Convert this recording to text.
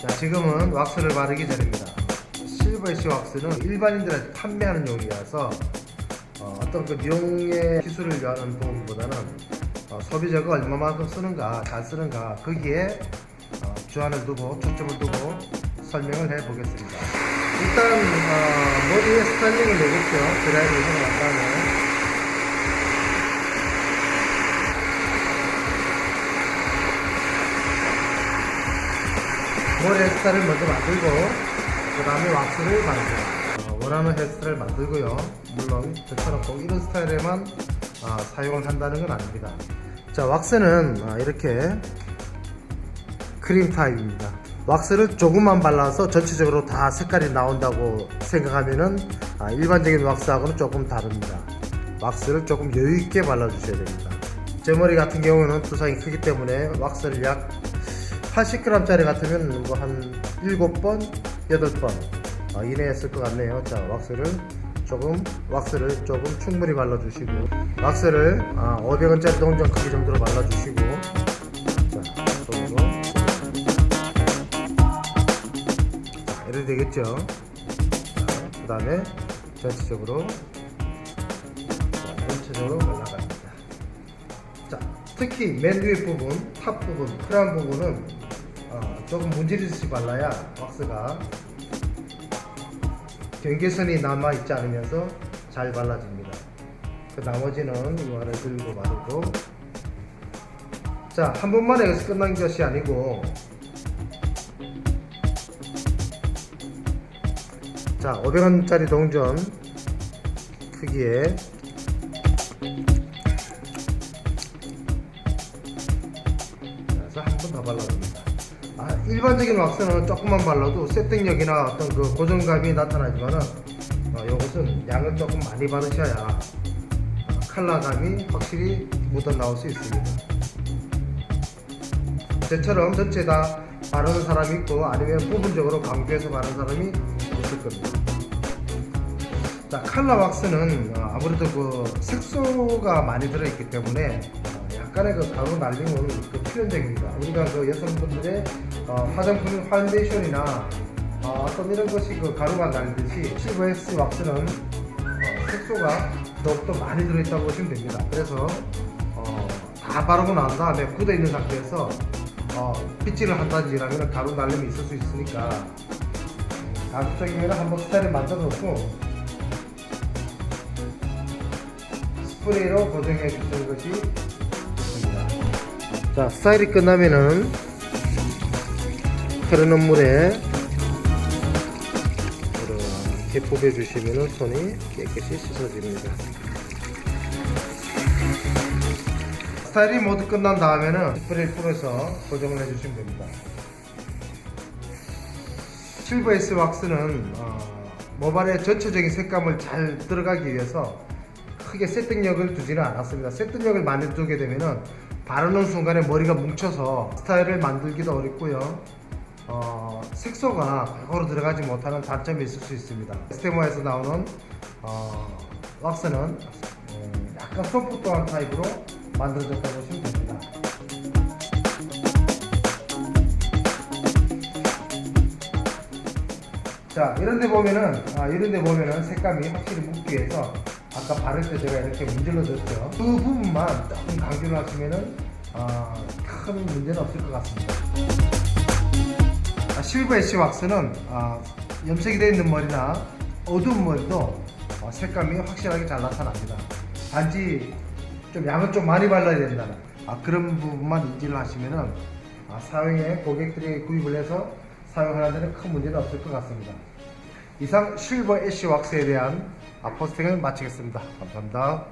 자, 지금은 왁스를 바르기 전입니다. 실버 애쉬 왁스는 일반인들한테 판매하는 용이라서 어, 어떤 그 미용의 기술을 위한 부분보다는 어, 소비자가 얼마만큼 쓰는가, 잘 쓰는가 거기에 어, 주안을 두고 초점을 두고 설명을 해 보겠습니다. 일단 어, 머리에 스타일링을 내겠죠. 드라이를 해서 난 다음에 머리 헤어스타일을 먼저 만들고 그 다음에 왁스를 바르고 어, 원하는 헤어스타일을 만들고요. 물론 저처럼 꼭 이런 스타일에만 아, 사용을 한다는 건 아닙니다. 자 왁스는 아, 이렇게 크림 타입입니다. 왁스를 조금만 발라서 전체적으로 다 색깔이 나온다고 생각하면은 아, 일반적인 왁스하고는 조금 다릅니다. 왁스를 조금 여유있게 발라주셔야 됩니다. 제 머리 같은 경우는 두상이 크기 때문에 왁스를 약 80g짜리 같으면 뭐 한 7번, 8번 어, 이내에 쓸 것 같네요. 자, 왁스를 조금 왁스를 조금 충분히 발라주시고 왁스를 아, 500원짜리 동전 크기 정도로 발라주시고 자, 손으로 자, 이래 되겠죠. 그 다음에 전체적으로 자, 전체적으로 발라갑니다. 자, 특히 맨 위에 부분, 탑 부분, 크라운 부분은 어, 조금 문지르듯이 발라야 왁스가 경계선이 남아 있지 않으면서 잘 발라집니다. 그 나머지는 이거를 들고 바르고 자, 한 번만에 여기서 끝난 것이 아니고 자, 500원짜리 동전 크기에 그래서 한 번 더 발라줍니다. 아, 일반적인 왁스는 조금만 발라도 세팅력이나 어떤 그 고정감이 나타나지만은 어, 이것은 양을 조금 많이 바르셔야 어, 컬러감이 확실히 묻어 나올 수 있습니다. 저처럼 전체 다 바르는 사람이 있고 아니면 부분적으로 강조해서 바르는 사람이 있을 겁니다. 자, 칼라 왁스는 어, 아무래도 그 색소가 많이 들어있기 때문에 어, 약간의 그 가루 날림은 그 필연적입니다. 우리가 그 여성분들의 어, 화장품 파운데이션이나 어, 어떤 이런 것이 그 가루가 날듯이 실버에스 왁스는 어, 색소가 더욱더 많이 들어있다고 보시면 됩니다. 그래서 어, 다 바르고 난 다음에 굳어 있는 상태에서 어, 빗질을 한다든지 이러면 가루 날림이 있을 수 있으니까 가급적이면 한번 스타일을 만들어 놓고 스프레이로 고정해 주시는 것이. 자, 스타일이 끝나면은 흐르는 물에 이렇게 뽑아 주시면 손이 깨끗이 씻어집니다. 스타일이 모두 끝난 다음에는 스프레이 풀어서 고정을 해주시면 됩니다. 실버 에스 왁스는 어, 모발의 전체적인 색감을 잘 들어가기 위해서 크게 세팅력을 두지는 않았습니다. 세팅력을 많이 두게 되면은 바르는 순간에 머리가 뭉쳐서 스타일을 만들기도 어렵고요. 어, 색소가 골고루 들어가지 못하는 단점이 있을 수 있습니다. 스테모에서 나오는 어, 왁스는 음, 약간 소프트한 타입으로 만들어졌다고 보시면 됩니다. 자 이런데 보면은 아, 이런데 보면은 색감이 확실히 묻기 위해서 아까 바를 때 제가 이렇게 문질러 줬죠 그 부분만 조금 강조를 하시면은 아, 큰 문제는 없을 것 같습니다. 아, 실버 애쉬 왁스는 아, 염색이 되어 있는 머리나 어두운 머리도 어, 색감이 확실하게 잘 나타납니다. 단지 좀 양을 좀 많이 발라야 된다는 아, 그런 부분만 인지를 하시면은 아, 사용에 고객들이 구입을 해서 사용하는 데는 큰 문제는 없을 것 같습니다. 이상 실버 애쉬 왁스에 대한 포스팅을 마치겠습니다. 감사합니다.